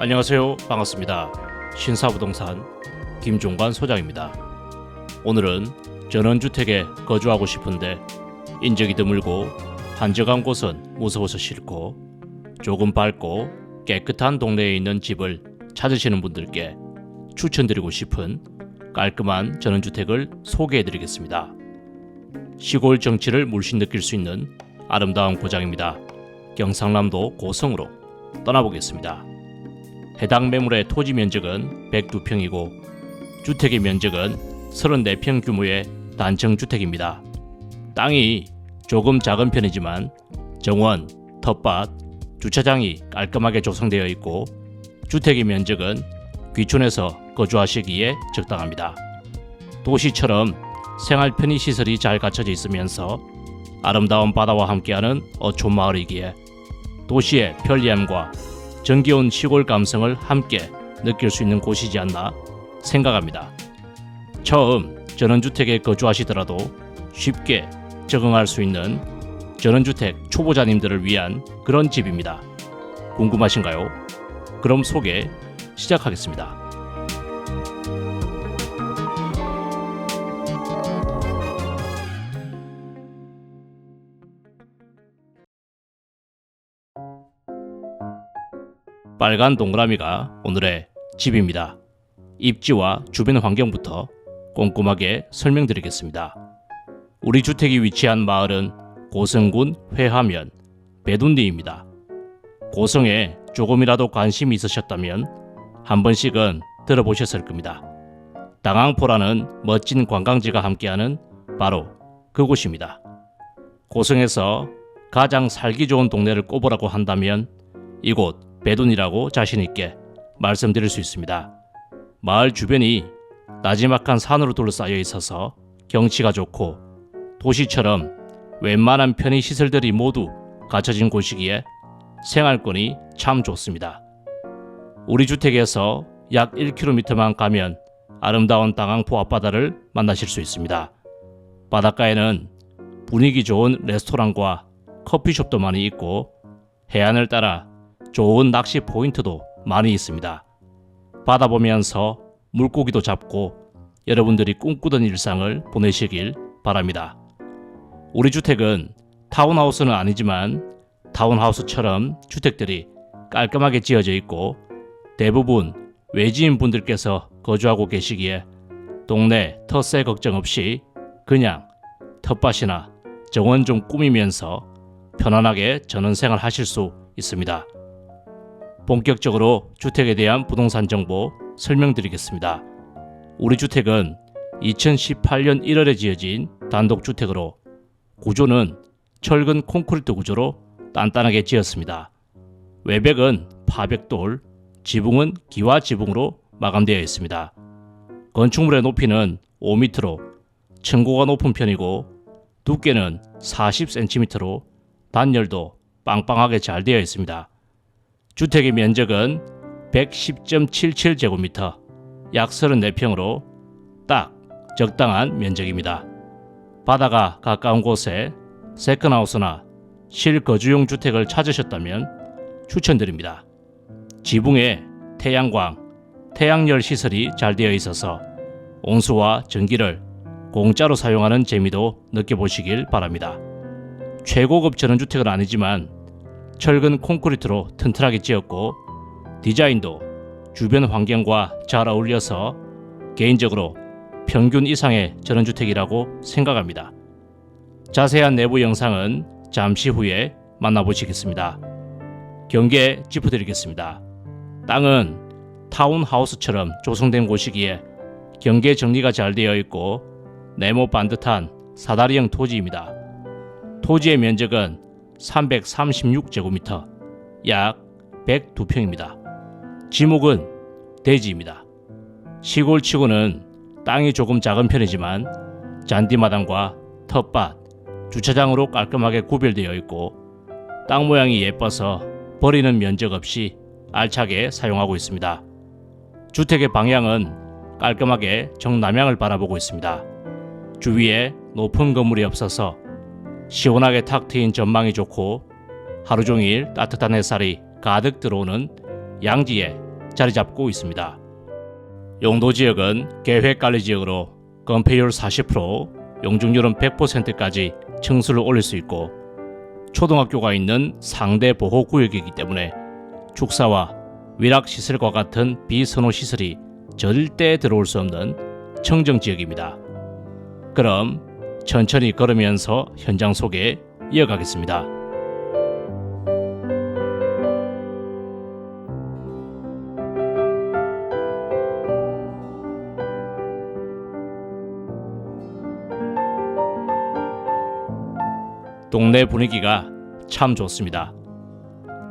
안녕하세요. 반갑습니다. 신사부동산 김종관 소장입니다. 오늘은 전원주택에 거주하고 싶은데 인적이 드물고 한적한 곳은 무서워서 싫고 조금 밝고 깨끗한 동네에 있는 집을 찾으시는 분들께 추천드리고 싶은 깔끔한 전원주택을 소개해 드리겠습니다. 시골 정치를 물씬 느낄 수 있는 아름다운 고장입니다. 경상남도 고성으로 떠나보겠습니다. 해당 매물의 토지 면적은 102평이고 주택의 면적은 34평 규모의 단층 주택입니다. 땅이 조금 작은 편이지만 정원, 텃밭, 주차장이 깔끔하게 조성되어 있고 주택의 면적은 귀촌에서 거주하시기에 적당합니다. 도시처럼 생활 편의 시설이 잘 갖춰져 있으면서 아름다운 바다와 함께하는 어촌 마을이기에 도시의 편리함과 정겨운 시골 감성을 함께 느낄 수 있는 곳이지 않나 생각합니다. 처음 전원주택에 거주하시더라도 쉽게 적응할 수 있는 전원주택 초보자님들을 위한 그런 집입니다. 궁금하신가요? 그럼 소개 시작하겠습니다. 빨간 동그라미가 오늘의 집입니다. 입지와 주변 환경부터 꼼꼼하게 설명드리겠습니다. 우리 주택이 위치한 마을은 고성군 회하면 배둔리입니다. 고성에 조금이라도 관심이 있으셨다면 한 번씩은 들어보셨을 겁니다. 당항포라는 멋진 관광지가 함께하는 바로 그곳입니다. 고성에서 가장 살기 좋은 동네를 꼽으라고 한다면 이곳 배둔이라고 자신있게 말씀드릴 수 있습니다. 마을 주변이 나지막한 산으로 둘러싸여 있어서 경치가 좋고 도시처럼 웬만한 편의 시설들이 모두 갖춰진 곳이기에 생활권이 참 좋습니다. 우리 주택에서 약 1km만 가면 아름다운 당항포 앞바다를 만나실 수 있습니다. 바닷가에는 분위기 좋은 레스토랑과 커피숍도 많이 있고 해안을 따라 좋은 낚시 포인트도 많이 있습니다. 바다 보면서 물고기도 잡고 여러분들이 꿈꾸던 일상을 보내시길 바랍니다. 우리 주택은 타운하우스는 아니지만 타운하우스처럼 주택들이 깔끔하게 지어져 있고 대부분 외지인 분들께서 거주하고 계시기에 동네 텃세 걱정 없이 그냥 텃밭이나 정원 좀 꾸미면서 편안하게 전원생활 하실 수 있습니다. 본격적으로 주택에 대한 부동산 정보 설명드리겠습니다. 우리 주택은 2018년 1월에 지어진 단독주택으로 구조는 철근 콘크리트 구조로 단단하게 지었습니다. 외벽은 파백돌, 지붕은 기와 지붕으로 마감되어 있습니다. 건축물의 높이는 5m로 층고가 높은 편이고 두께는 40cm로 단열도 빵빵하게 잘 되어 있습니다. 주택의 면적은 110.77제곱미터, 약 34평으로 딱 적당한 면적입니다. 바다가 가까운 곳에 세컨하우스나 실거주용 주택을 찾으셨다면 추천드립니다. 지붕에 태양광, 태양열 시설이 잘 되어 있어서 온수와 전기를 공짜로 사용하는 재미도 느껴보시길 바랍니다. 최고급 전원주택은 아니지만 철근 콘크리트로 튼튼하게 지었고 디자인도 주변 환경과 잘 어울려서 개인적으로 평균 이상의 전원주택이라고 생각합니다. 자세한 내부 영상은 잠시 후에 만나보시겠습니다. 경계 짚어드리겠습니다. 땅은 타운하우스처럼 조성된 곳이기에 경계 정리가 잘 되어 있고 네모 반듯한 사다리형 토지입니다. 토지의 면적은 336제곱미터, 약 102평입니다. 지목은 대지입니다. 시골치고는 땅이 조금 작은 편이지만 잔디마당과 텃밭, 주차장으로 깔끔하게 구별되어 있고 땅 모양이 예뻐서 버리는 면적 없이 알차게 사용하고 있습니다. 주택의 방향은 깔끔하게 정남향을 바라보고 있습니다. 주위에 높은 건물이 없어서 시원하게 탁 트인 전망이 좋고 하루 종일 따뜻한 햇살이 가득 들어오는 양지의 자리 잡고 있습니다. 용도 지역은 계획 관리 지역으로 건폐율 40%, 용적률은 100%까지 층수를 올릴 수 있고 초등학교가 있는 상대 보호 구역이기 때문에 축사와 위락 시설과 같은 비선호 시설이 절대 들어올 수 없는 청정 지역입니다. 그럼 천천히 걸으면서 현장 소개 이어가겠습니다. 동네 분위기가 참 좋습니다.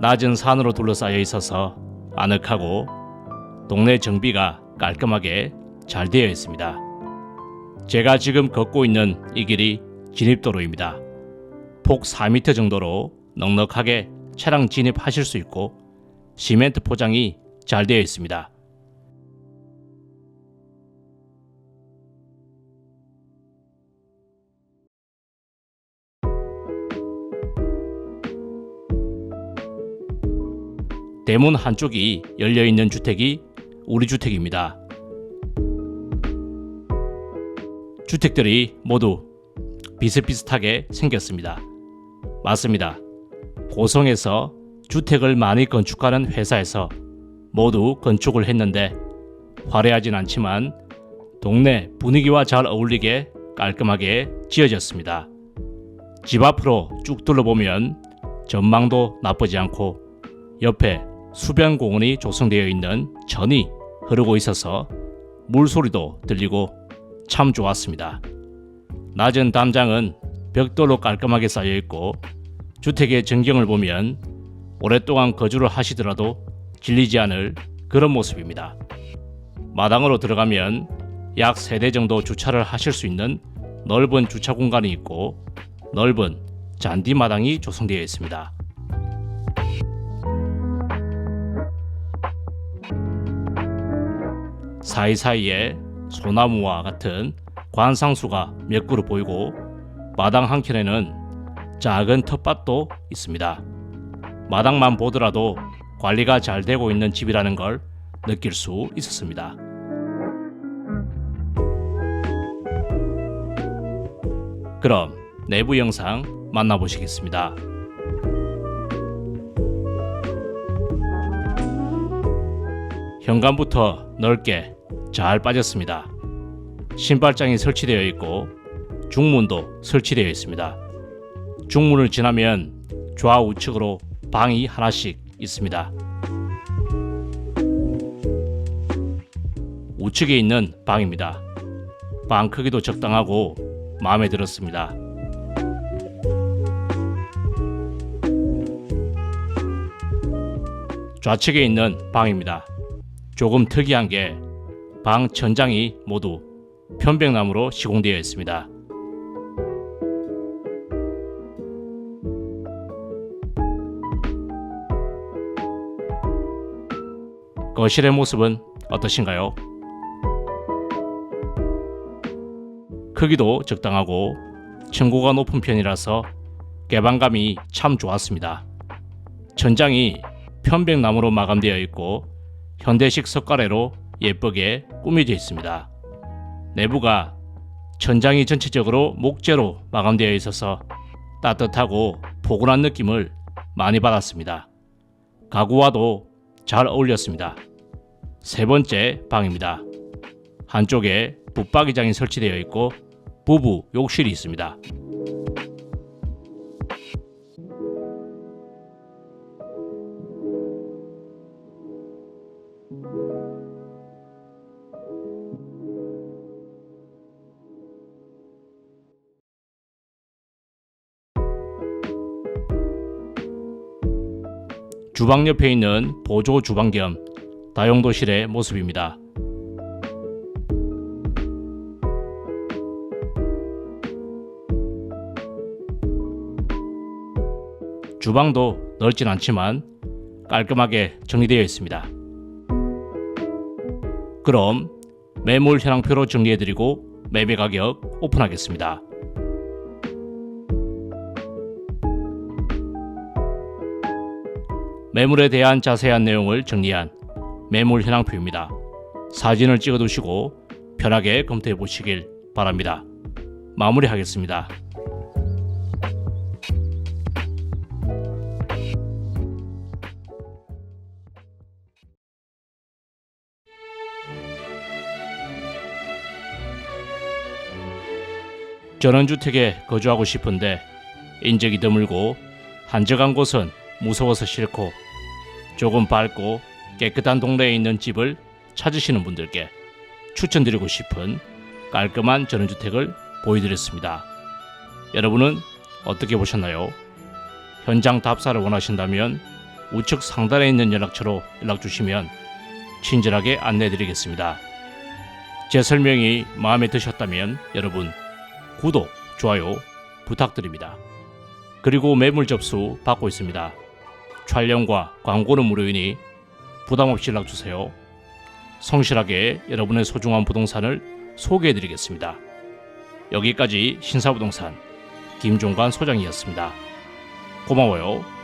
낮은 산으로 둘러싸여 있어서 아늑하고 동네 정비가 깔끔하게 잘 되어 있습니다. 제가 지금 걷고 있는 이 길이 진입도로입니다. 폭 4m 정도로 넉넉하게 차량 진입하실 수 있고 시멘트 포장이 잘 되어 있습니다. 대문 한쪽이 열려 있는 주택이 우리 주택입니다. 주택들이 모두 비슷비슷하게 생겼습니다. 맞습니다. 고성에서 주택을 많이 건축하는 회사에서 모두 건축을 했는데 화려하진 않지만 동네 분위기와 잘 어울리게 깔끔하게 지어졌습니다. 집 앞으로 쭉 둘러보면 전망도 나쁘지 않고 옆에 수변 공원이 조성되어 있는 전이 흐르고 있어서 물소리도 들리고 참 좋았습니다. 낮은 담장은 벽돌로 깔끔하게 쌓여 있고 주택의 전경을 보면 오랫동안 거주를 하시더라도 질리지 않을 그런 모습입니다. 마당으로 들어가면 약 3대 정도 주차를 하실 수 있는 넓은 주차 공간이 있고 넓은 잔디 마당이 조성되어 있습니다. 사이사이에 소나무와 같은 관상수가 몇 그루 보이고 마당 한켠에는 작은 텃밭도 있습니다. 마당만 보더라도 관리가 잘 되고 있는 집이라는 걸 느낄 수 있었습니다. 그럼 내부 영상 만나보시겠습니다. 현관부터 넓게 잘 빠졌습니다. 신발장이 설치되어 있고 중문도 설치되어 있습니다. 중문을 지나면 좌우측으로 방이 하나씩 있습니다. 우측에 있는 방입니다. 방 크기도 적당하고 마음에 들었습니다. 좌측에 있는 방입니다. 조금 특이한 게 방 천장이 모두 편백나무로 시공되어 있습니다. 거실의 모습은 어떠신가요? 크기도 적당하고 층고가 높은 편이라서 개방감이 참 좋았습니다. 천장이 편백나무로 마감되어 있고 현대식 석가래로 예쁘게 꾸며져 있습니다. 내부가 천장이 전체적으로 목재로 마감되어 있어서 따뜻하고 포근한 느낌을 많이 받았습니다. 가구와도 잘 어울렸습니다. 세 번째 방입니다. 한쪽에 붙박이장이 설치되어 있고 부부 욕실이 있습니다. 주방 옆에 있는 보조 주방 겸 다용도실의 모습입니다. 주방도 넓진 않지만 깔끔하게 정리되어 있습니다. 그럼 매물 현황표로 정리해드리고 매매 가격 오픈하겠습니다. 매물에 대한 자세한 내용을 정리한 매물 현황표입니다. 사진을 찍어 두시고 편하게 검토해 보시길 바랍니다. 마무리하겠습니다. 전원주택에 거주하고 싶은데 인적이 드물고 한적한 곳은 무서워서 싫고 조금 밝고 깨끗한 동네에 있는 집을 찾으시는 분들께 추천드리고 싶은 깔끔한 전원주택을 보여드렸습니다. 여러분은 어떻게 보셨나요? 현장 답사를 원하신다면 우측 상단에 있는 연락처로 연락 주시면 친절하게 안내 드리겠습니다. 제 설명이 마음에 드셨다면 여러분 구독, 좋아요 부탁드립니다. 그리고 매물 접수 받고 있습니다. 촬영과 광고는 무료이니 부담 없이 연락 주세요. 성실하게 여러분의 소중한 부동산을 소개해 드리겠습니다. 여기까지 신사부동산 김종관 소장이었습니다. 고마워요.